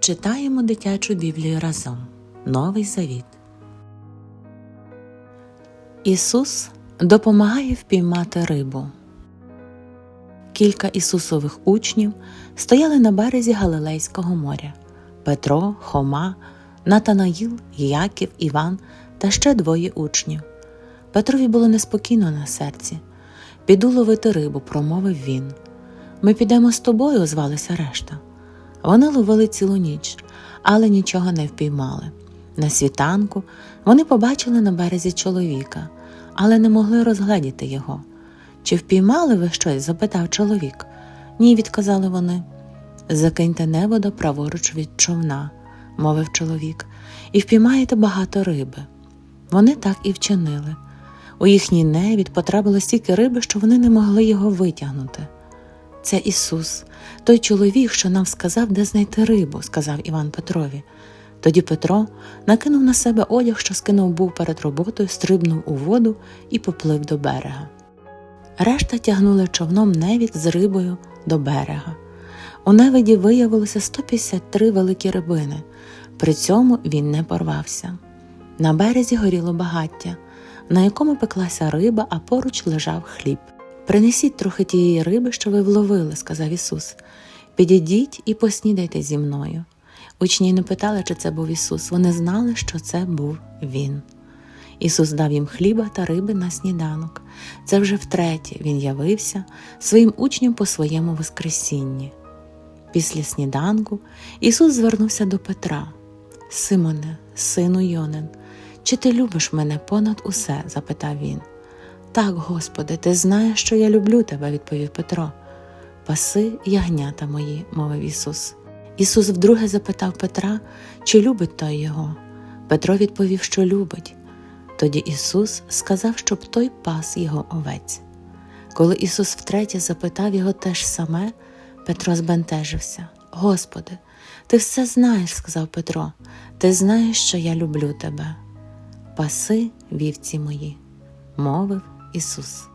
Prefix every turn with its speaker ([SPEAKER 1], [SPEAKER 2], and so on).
[SPEAKER 1] Читаємо дитячу Біблію разом. Новий Завіт. Ісус допомагає впіймати рибу. Кілька Ісусових учнів стояли на березі Галилейського моря Петро, Хома, Натанаїл, Яків, Іван та ще двоє учнів. Петрові було неспокійно на серці. Піду ловити рибу, промовив він. Ми підемо з тобою, озвалися решта. Вони ловили цілу ніч, але нічого не впіймали. На світанку вони побачили на березі чоловіка, але не могли розгледіти його. Чи впіймали ви щось? запитав чоловік. Ні, відказали вони. Закиньте небо праворуч від човна, мовив чоловік, і впіймаєте багато риби. Вони так і вчинили. У їхній невід потрапило стільки риби, що вони не могли його витягнути. Це Ісус, той чоловік, що нам сказав, де знайти рибу, сказав Іван Петрові. Тоді Петро накинув на себе одяг, що скинув був перед роботою, стрибнув у воду і поплив до берега. Решта тягнули човном невід з рибою до берега. У невиді виявилося 153 великі рибини, при цьому він не порвався. На березі горіло багаття, на якому пеклася риба, а поруч лежав хліб. Принесіть трохи тієї риби, що ви вловили, сказав Ісус. Підійдіть і поснідайте зі мною. Учні не питали, чи це був Ісус, вони знали, що це був Він. Ісус дав їм хліба та риби на сніданок. Це вже втретє Він явився своїм учням по своєму Воскресінні. Після сніданку Ісус звернувся до Петра. Симоне, сину Йонин, чи ти любиш мене понад усе? запитав він. Так, Господи, ти знаєш, що я люблю тебе, відповів Петро. Паси ягнята мої, мовив Ісус. Ісус вдруге запитав Петра, чи любить той його. Петро відповів, що любить. Тоді Ісус сказав, щоб той пас його овець. Коли Ісус втретє запитав його те ж саме, Петро збентежився. Господи, ти все знаєш, сказав Петро, ти знаєш, що я люблю тебе. Паси вівці мої, мовив Ісус.